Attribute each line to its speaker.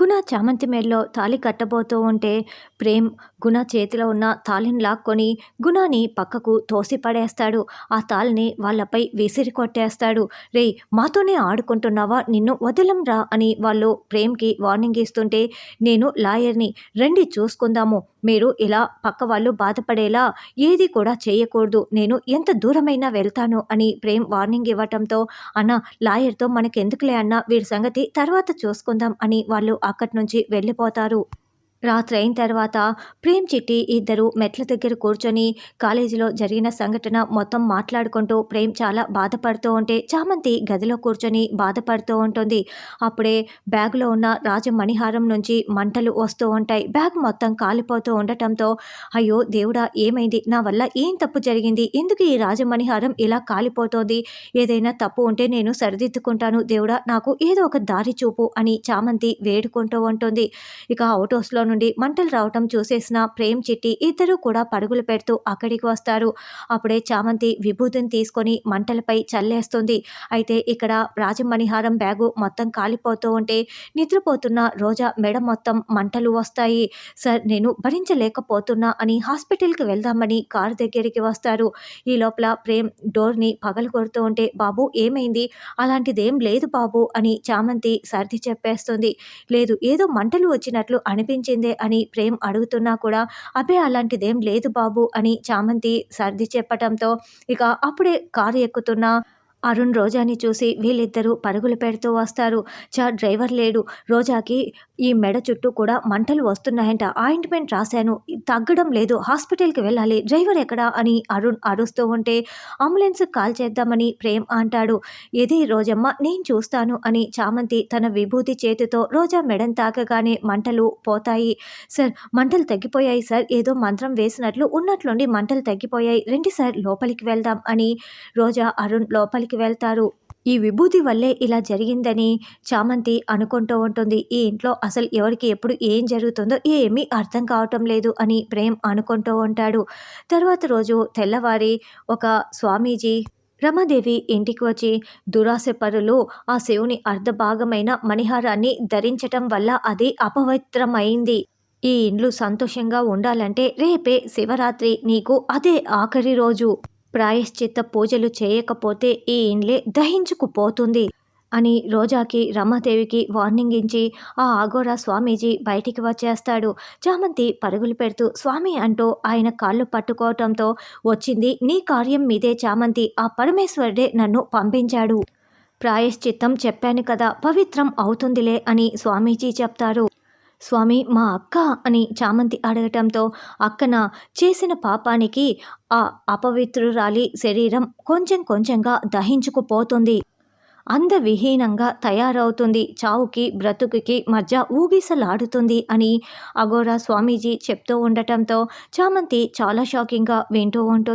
Speaker 1: గుణ చామంతి మేల్లో తాళి కట్టబోతూ ఉంటే ప్రేమ్ గుణ చేతిలో ఉన్న తాళిని లాక్కొని గుణాని పక్కకు తోసి పడేస్తాడు. ఆ తాళిని వాళ్ళపై విసిరి కొట్టేస్తాడు. రే మాతోనే ఆడుకుంటున్నావా? నిన్ను వదలంరా అని వాళ్ళు ప్రేమ్కి వార్నింగ్ ఇస్తుంటే నేను లాయర్ని రండి చూసుకుందాము. మీరు ఇలా పక్క వాళ్ళు బాధపడేలా ఏది కూడా చేయకూడదు. నేను ఎంత దూరమైనా వెళ్తాను అని ప్రేమ్ వార్నింగ్ ఇవ్వటంతో అన్న లాయర్తో మనకెందుకులే అన్న? వీడి సంగతి తర్వాత చూసుకుందాం అని వాళ్ళు అక్కడి నుంచి వెళ్ళిపోతారు. రాత్రి అయిన తర్వాత ప్రేమ్ చిట్టి ఇద్దరు మెట్ల దగ్గర కూర్చొని కాలేజీలో జరిగిన సంఘటన మొత్తం మాట్లాడుకుంటూ ప్రేమ్ చాలా బాధపడుతూ ఉంటే చామంతి గదిలో కూర్చొని బాధపడుతూ ఉంటుంది. అప్పుడే బ్యాగ్లో ఉన్న రాజమణిహారం నుంచి మంటలు వస్తూ ఉంటాయి. బ్యాగ్ మొత్తం కాలిపోతూ ఉండటంతో అయ్యో దేవుడా ఏమైంది? నా వల్ల ఏం తప్పు జరిగింది? ఎందుకు ఈ రాజమణిహారం ఇలా కాలిపోతోంది? ఏదైనా తప్పు ఉంటే నేను సరిదిద్దుకుంటాను. దేవుడా నాకు ఏదో ఒక దారి చూపు అని చామంతి వేడుకుంటూ ఉంటుంది. ఇక అవుట్ హౌస్లో నుండి మంటలు రావటం చూసేసిన ప్రేమ్ చిట్టి ఇద్దరు కూడా పరుగులు పెడుతూ అక్కడికి వస్తారు. అప్పుడే చామంతి విభూతిని తీసుకొని మంటలపై చల్లేస్తుంది. అయితే ఇక్కడ రాజమణిహారం బ్యాగు మొత్తం కాలిపోతూ ఉంటే నిద్రపోతున్న రోజా మెడ మొత్తం మంటలు వస్తాయి. సార్ నేను భరించలేకపోతున్నా అని హాస్పిటల్కి వెళ్దామని కారు దగ్గరికి వస్తారు. ఈ లోపల ప్రేమ్ డోర్ని పగలు కొడుతూ ఉంటే బాబు ఏమైంది? అలాంటిదేం లేదు బాబు అని చామంతి సర్ది చెప్పేస్తుంది. లేదు ఏదో మంటలు వచ్చినట్లు అనిపించింది వచ్చిందే అని ప్రేమ్ అడుగుతున్నా కూడా అబ్బే అలాంటిదేం లేదు బాబు అని చామంతి సర్ది చెప్పటంతో ఇక అప్పుడే కారు ఎక్కుతున్న అరుణ్ రోజాని చూసి వీళ్ళిద్దరూ పరుగులు పెడుతూ వస్తారు. చా డ్రైవర్ లేడు. రోజాకి ఈ మెడ చుట్టూ కూడా మంటలు వస్తున్నాయంట. ఆయింట్మెంట్ రాశాను. తగ్గడం లేదు. హాస్పిటల్కి వెళ్ళాలి. డ్రైవర్ ఎక్కడా అని అరుణ్ అరుస్తూ ఉంటే అంబులెన్స్ కాల్ చేద్దామని ప్రేమ్ అంటాడు. ఏది రోజమ్మ నేను చూస్తాను అని చామంతి తన విభూతి చేతితో రోజా మెడను తాకగానే మంటలు పోతాయి. సార్ మంటలు తగ్గిపోయాయి సార్. ఏదో మంత్రం వేసినట్లు ఉన్నట్లుండి మంటలు తగ్గిపోయాయి. రండి సార్ లోపలికి వెళ్దాం అని రోజా అరుణ్ లోపలికి ఇంటికి వెళ్తారు. ఈ విభూతి వల్లే ఇలా జరిగిందని చామంతి అనుకుంటూ ఉంటుంది. ఈ ఇంట్లో అసలు ఎవరికి ఎప్పుడు ఏం జరుగుతుందో ఏమీ అర్థం కావటం లేదు అని ప్రేమ్ అనుకుంటూ ఉంటాడు. తర్వాత రోజు తెల్లవారి ఒక స్వామీజీ రమాదేవి ఇంటికి వచ్చి దురాశ పరులు ఆ శివుని అర్ధభాగమైన మణిహారాన్ని ధరించటం వల్ల అది అపవిత్రమైంది. ఈ ఇండ్లు సంతోషంగా ఉండాలంటే రేపే శివరాత్రి నీకు అదే ఆఖరి రోజు. ప్రాయశ్చిత్త పూజలు చేయకపోతే ఈ ఇండ్లే దహించుకుపోతుంది అని రోజాకి రమాదేవికి వార్నింగ్ ఇచ్చి ఆ ఆగోరా స్వామీజీ బయటికి వచ్చేస్తాడు. చామంతి పరుగులు పెడుతూ స్వామి అంటూ ఆయన కాళ్ళు పట్టుకోవటంతో వచ్చింది. నీ కార్యం మీదే చామంతి. ఆ పరమేశ్వరుడే నన్ను పంపించాడు. ప్రాయశ్చిత్తం చెప్పాను కదా పవిత్రం అవుతుందిలే అని స్వామీజీ చెప్తారు. స్వామి మా అక్క అని చామంతి అడగటంతో అక్కన చేసిన పాపానికి ఆ అపవిత్రురాలి శరీరం కొంచెం కొంచెంగా దహించుకుపోతుంది. అందవిహీనంగా తయారవుతుంది. చావుకి బ్రతుకుకి మధ్య ఊగిసలాడుతుంది అని అగోరా స్వామీజీ చెప్తూ ఉండటంతో చామంతి చాలా షాకింగ్గా వింటూ ఉంటుంది.